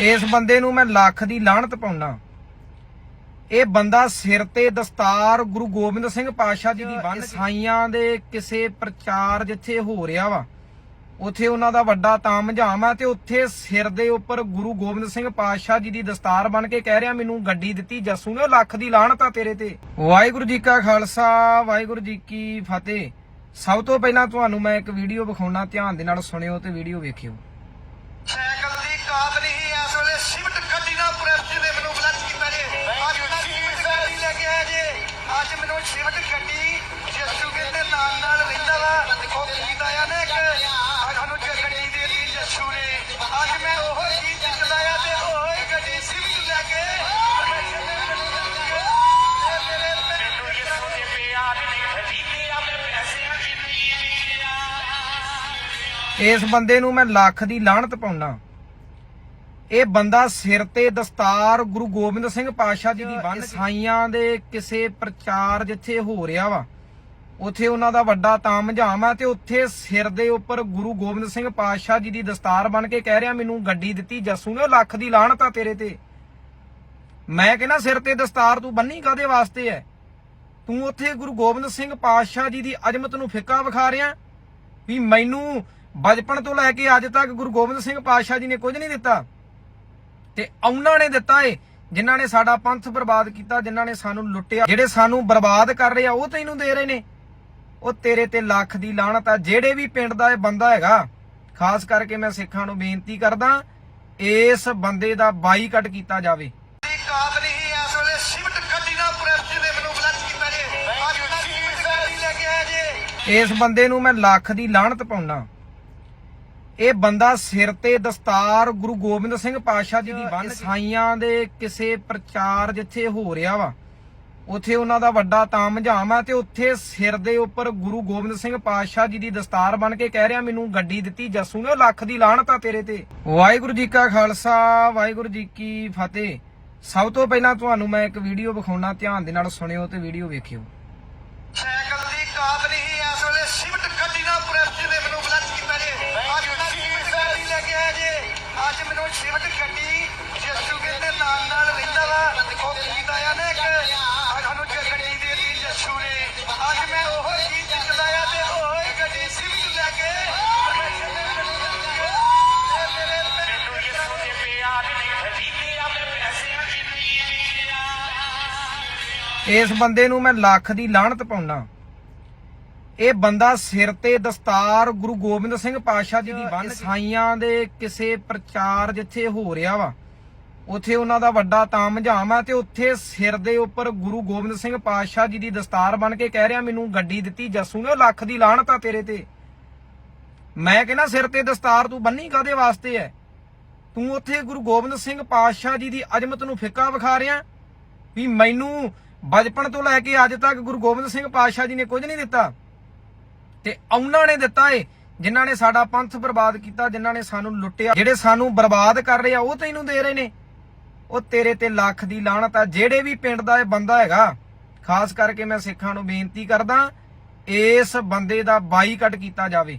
ਇਸ ਬੰਦੇ ਨੂੰ ਮੈਂ ਲੱਖ ਦੀ ਲਾਹਨਤ ਪਾਉਣਾ ਇਹ ਬੰਦਾ ਸਿਰ ਤੇ ਦਸਤਾਰ ਗੁਰੂ ਗੋਬਿੰਦ ਸਿੰਘ ਪਾਤਸ਼ਾਹ ਜੀ ਦੀ ਬੰਨ ਸਾਈਆਂ ਦੇ ਕਿਸੇ ਪ੍ਰਚਾਰ ਜਿੱਥੇ ਹੋ ਰਿਹਾ ਵਾ ਉਥੇ ਉਹਨਾਂ ਦਾ ਵੱਡਾ ਤਾਮਝਾਮ ਆ ਤੇ ਉੱਥੇ ਸਿਰ ਦੇ ਉੱਪਰ ਗੁਰੂ ਗੋਬਿੰਦ ਸਿੰਘ ਪਾਤਸ਼ਾਹ ਜੀ ਦੀ ਦਸਤਾਰ ਬਣ ਕੇ ਕਹਿ ਰਿਹਾ ਮੈਨੂੰ ਗੱਡੀ ਦਿੱਤੀ ਜੱਸੂ ਨੇ ਲੱਖ ਦੀ ਲਾਹਨਤ ਆ ਤੇਰੇ ਤੇ। ਵਾਹਿਗੁਰੂ ਜੀ ਕਾ ਖਾਲਸਾ ਵਾਹਿਗੁਰੂ ਜੀ ਕੀ ਫਤਿਹ। ਸਭ ਤੋਂ ਪਹਿਲਾਂ ਤੁਹਾਨੂੰ ਮੈਂ ਇੱਕ ਵੀਡੀਓ ਵਿਖਾਉਣਾ ਧਿਆਨ ਦੇ ਨਾਲ ਸੁਣਿਓ ਤੇ ਵੀਡੀਓ ਵੇਖਿਓ ਸਾਈਕਲ ਦੀ ਕਾਬ ਨਹੀਂ ਇਸ ਵੇਲੇ ਸਿਫਟ ਗੱਡੀ ਨਾਲ ਪ੍ਰੈਸ ਨੇ ਮੈਨੂੰ ਬਲੱਚ ਕੀਤਾ ਜੇ ਅੱਜ ਮੈਂ ਸਿਫਟ ਗੱਡੀ ਲੈ ਕੇ ਆਇਆ ਜੇ ਅੱਜ ਮੈਨੂੰ ਸਿਫਟ ਗੱਡੀ ਜੱਸੂ ਦੇ ਨਾਲ ਨਾਲ ਰਹਿੰਦਾ ਵਾ। ਉਹ ਗੀਤ ਆਇਆ ਨਾ ਇੱਕ ਅੱਜ ਸਾਨੂੰ ਜੇ ਗੱਡੀ ਦੇ ਦਿੱਤੀ ਜੱਸੂ ਨੇ। ਅੱਜ ਮੈਂ ਉਹ ਗੀਤ ਚਲਾਇਆ ਤੇ ਉਹ ਹੀ ਗੱਡੀ ਸਿਫਟ ਲੈ ਕੇ ਮੈਨੂੰ ਯਿਸੂ ਦੇ ਪਿਆਰ ਨਹੀਂ ਖਰੀਦੇ ਆ ਮੈਂ ਪੈਸਿਆਂ ਦੀ ਇਸ ਬੰਦੇ ਨੂੰ ਮੈਂ ਲੱਖ ਦੀ ਲਾਹਨਤ ਪਾਉਣਾ ਇਹ ਬੰਦਾ ਸਿਰ ਤੇ ਦਸਤਾਰ ਗੁਰੂ ਗੋਬਿੰਦ ਸਿੰਘ ਪਾਤਸ਼ਾਹ ਜੀ ਦੀ ਬੰਨ ਸਾਈਆਂ ਦੇ ਕਿਸੇ ਪ੍ਰਚਾਰ ਜਿੱਥੇ ਹੋ ਰਿਹਾ ਵਾ ਉਥੇ ਉਹਨਾਂ ਦਾ ਵੱਡਾ ਤਾਮਝਾਮ ਆ ਤੇ ਉੱਥੇ ਸਿਰ ਦੇ ਉੱਪਰ ਗੁਰੂ ਗੋਬਿੰਦ ਸਿੰਘ ਪਾਤਸ਼ਾਹ ਜੀ ਦੀ ਦਸਤਾਰ ਬਣ ਕੇ ਕਹਿ ਰਿਹਾ ਮੈਨੂੰ ਗੱਡੀ ਦਿੱਤੀ ਜੱਸੂ ਨੇ ਲੱਖ ਦੀ ਲਾਹਨਤ ਆ ਤੇਰੇ ਤੇ। ਮੈਂ ਕਹਿੰਦਾ ਸਿਰ ਤੇ ਦਸਤਾਰ ਤੂੰ ਬੰਨੀ ਕਾਦੇ ਵਾਸਤੇ ਐ? ਤੂੰ ਉੱਥੇ ਗੁਰੂ ਗੋਬਿੰਦ ਸਿੰਘ ਪਾਤਸ਼ਾਹ ਜੀ ਦੀ ਅਜ਼ਮਤ ਨੂੰ ਫਿੱਕਾ ਵਿਖਾ ਰਿਹਾ ਵੀ ਮੈਨੂੰ ਬਚਪਨ ਤੋਂ ਲੈ ਕੇ ਅੱਜ ਤੱਕ ਗੁਰੂ ਗੋਬਿੰਦ ਸਿੰਘ ਪਾਤਸ਼ਾਹ ਜੀ ਨੇ ਕੁਝ ਨਹੀਂ ਦਿੱਤਾ। ਤੇ ਉਹਨਾਂ ਨੇ ਦਿੱਤਾ ਏ ਜਿਨ੍ਹਾਂ ਨੇ ਸਾਡਾ ਪੰਥ ਬਰਬਾਦ ਕੀਤਾ ਜਿਨ੍ਹਾਂ ਨੇ ਸਾਨੂੰ ਲੁੱਟਿਆ। ਜਿਹੜੇ ਸਾਨੂੰ ਬਰਬਾਦ ਕਰ ਰਹੇ ਆ ਉਹ ਤੈਨੂੰ ਦੇ ਰਹੇ ਨੇ। ਉਹ ਤੇਰੇ ਤੇ ਲੱਖ ਦੀ ਲਾਹਨਤ ਆ। ਜਿਹੜੇ ਵੀ ਪਿੰਡ ਦਾ ਇਹ ਬੰਦਾ ਹੈਗਾ ਖਾਸ ਕਰਕੇ ਮੈਂ ਸਿੱਖਾਂ ਨੂੰ ਬੇਨਤੀ ਕਰਦਾ ਇਸ ਬੰਦੇ ਦਾ ਬਾਈਕਾਟ ਕੀਤਾ ਜਾਵੇ। ਦੀ ਕਾਬ ਨਹੀਂ ਇਸ ਵੇਲੇ ਸਿਫਟ ਗੱਡੀ ਨਾਲ ਪ੍ਰੈਸ ਨੇ ਮੈਨੂੰ ਬਲੱਚ ਕੀਤਾ ਜੇ। ਅੱਜ ਮੈਂ ਸਿਫਟ ਗੱਡੀ ਲੈ ਕੇ ਆਇਆ ਜੇ। ਇਸ ਬੰਦੇ ਨੂੰ ਮੈਂ ਲੱਖ ਦੀ ਲਾਹਨਤ ਪਾਉਣਾ ਇਹ ਬੰਦਾ ਸਿਰ ਤੇ ਦਸਤਾਰ ਗੁਰੂ ਗੋਬਿੰਦ ਸਿੰਘ ਪਾਤਸ਼ਾਹ ਜੀ ਦੀ ਬੰਨ ਸਾਈਆਂ ਦੇ ਕਿਸੇ ਪ੍ਰਚਾਰ ਜਿੱਥੇ ਹੋ ਰਿਹਾ ਵਾ ਉਥੇ ਉਹਨਾਂ ਦਾ ਵੱਡਾ ਤਾਮਝਾਮ ਆ ਤੇ ਉੱਥੇ ਸਿਰ ਦੇ ਉੱਪਰ ਗੁਰੂ ਗੋਬਿੰਦ ਸਿੰਘ ਪਾਤਸ਼ਾਹ ਜੀ ਦੀ ਦਸਤਾਰ ਬਣ ਕੇ ਕਹਿ ਰਿਹਾ ਮੈਨੂੰ ਗੱਡੀ ਦਿੱਤੀ ਜੱਸੂ ਨੇ ਲੱਖ ਦੀ ਲਾਹਨਤ ਆ ਤੇਰੇ ਤੇ। ਵਾਹਿਗੁਰੂ ਜੀ ਕਾ ਖਾਲਸਾ ਵਾਹਿਗੁਰੂ ਜੀ ਕੀ ਫਤਿਹ। ਸਭ ਤੋਂ ਪਹਿਲਾਂ ਤੁਹਾਨੂੰ ਮੈਂ ਇੱਕ ਵੀਡੀਓ ਵਿਖਾਉਣਾ ਧਿਆਨ ਦੇ ਨਾਲ ਸੁਣਿਓ ਤੇ ਵੀਡੀਓ ਵੇਖਿਓ ਸਾਈਕਲ ਦੀ ਕਾਬ ਨਹੀਂ ਇਸ ਵੇਲੇ ਸਿਫਟ ਗੱਡੀ ਨਾਲ ਪ੍ਰੈਸ ਨੇ ਮੈਨੂੰ ਬਲੱਚ ਕੀਤਾ ਜੇ ਅੱਜ ਮੈਂ ਸਿਫਟ ਗੱਡੀ ਲੈ ਕੇ ਆਇਆ ਜੇ ਅੱਜ ਮੈਨੂੰ ਸਿਫਟ ਗੱਡੀ ਜੱਸੂ ਦੇ ਨਾਲ ਨਾਲ ਰਹਿੰਦਾ ਵਾ। ਉਹ ਗੀਤ ਆਇਆ ਨਾ ਇੱਕ ਅੱਜ ਸਾਨੂੰ ਜੇ ਗੱਡੀ ਦੇ ਦਿੱਤੀ ਜੱਸੂ ਨੇ। ਅੱਜ ਮੈਂ ਉਹ ਗੀਤ ਚਲਾਇਆ ਤੇ ਉਹ ਹੀ ਗੱਡੀ ਸਿਫਟ ਲੈ ਕੇ ਮੈਨੂੰ ਯਿਸੂ ਦੇ ਪਿਆਰ ਨਹੀਂ ਖਰੀਦੇ ਆ ਮੈਂ ਪੈਸਿਆਂ ਦੀ ਇਸ ਬੰਦੇ ਨੂੰ ਮੈਂ ਲੱਖ ਦੀ ਲਾਹਨਤ ਪਾਉਣਾ ਇਹ ਬੰਦਾ ਸਿਰ ਤੇ ਦਸਤਾਰ ਗੁਰੂ ਗੋਬਿੰਦ ਸਿੰਘ ਪਾਤਸ਼ਾਹ ਜੀ ਦੀ ਬੰਨ ਸਾਈਆਂ ਦੇ ਕਿਸੇ ਪ੍ਰਚਾਰ ਜਿੱਥੇ ਹੋ ਰਿਹਾ ਵਾ ਉਥੇ ਉਹਨਾਂ ਦਾ ਵੱਡਾ ਤਾਮਝਾਮ ਆ ਤੇ ਉੱਥੇ ਸਿਰ ਦੇ ਉੱਪਰ ਗੁਰੂ ਗੋਬਿੰਦ ਸਿੰਘ ਪਾਤਸ਼ਾਹ ਜੀ ਦੀ ਦਸਤਾਰ ਬਣ ਕੇ ਕਹਿ ਰਿਹਾ ਮੈਨੂੰ ਗੱਡੀ ਦਿੱਤੀ ਜੱਸੂ ਨੇ ਉਹ ਲੱਖ ਦੀ ਲਾਹਨਤ ਆ ਤੇਰੇ ਤੇ। ਮੈਂ ਕਹਿੰਦਾ ਸਿਰ ਤੇ ਦਸਤਾਰ ਤੂੰ ਬੰਨੀ ਕਾਦੇ ਵਾਸਤੇ ਐ? ਤੂੰ ਉੱਥੇ ਗੁਰੂ ਗੋਬਿੰਦ ਸਿੰਘ ਪਾਤਸ਼ਾਹ ਜੀ ਦੀ ਅਜ਼ਮਤ ਨੂੰ ਫਿੱਕਾ ਵਿਖਾ ਰਿਹਾ ਵੀ ਮੈਨੂੰ ਬਚਪਨ ਤੋਂ ਲੈ ਕੇ ਅੱਜ ਤੱਕ ਗੁਰੂ ਗੋਬਿੰਦ ਸਿੰਘ ਪਾਤਸ਼ਾਹ ਜੀ ਨੇ ਕੁਝ ਨਹੀਂ ਦਿੱਤਾ। ਤੇ ਉਹਨਾਂ ਨੇ ਦਿੱਤਾ ਏ। ਜਿਨ੍ਹਾਂ ਨੇ ਸਾਡਾ ਪੰਥ ਬਰਬਾਦ ਕੀਤਾ, ਜਿਨ੍ਹਾਂ ਨੇ ਸਾਨੂੰ ਲੁੱਟਿਆ, ਜਿਹੜੇ ਸਾਨੂੰ ਬਰਬਾਦ ਕਰ ਰਹੇ ਆ, ਉਹ ਤੈਨੂੰ ਦੇ ਰਹੇ ਨੇ। ਉਹ ਤੇਰੇ ਤੇ ਲੱਖ ਦੀ ਲਾਹਨਤ ਆ। ਜਿਹੜੇ ਵੀ ਪਿੰਡ ਦਾ ਇਹ ਬੰਦਾ ਹੈਗਾ, ਖਾਸ ਕਰਕੇ ਮੈਂ ਸਿੱਖਾਂ ਨੂੰ ਬੇਨਤੀ ਕਰਦਾ, ਇਸ ਬੰਦੇ ਦਾ ਬਾਈਕਾਟ ਕੀਤਾ ਜਾਵੇ।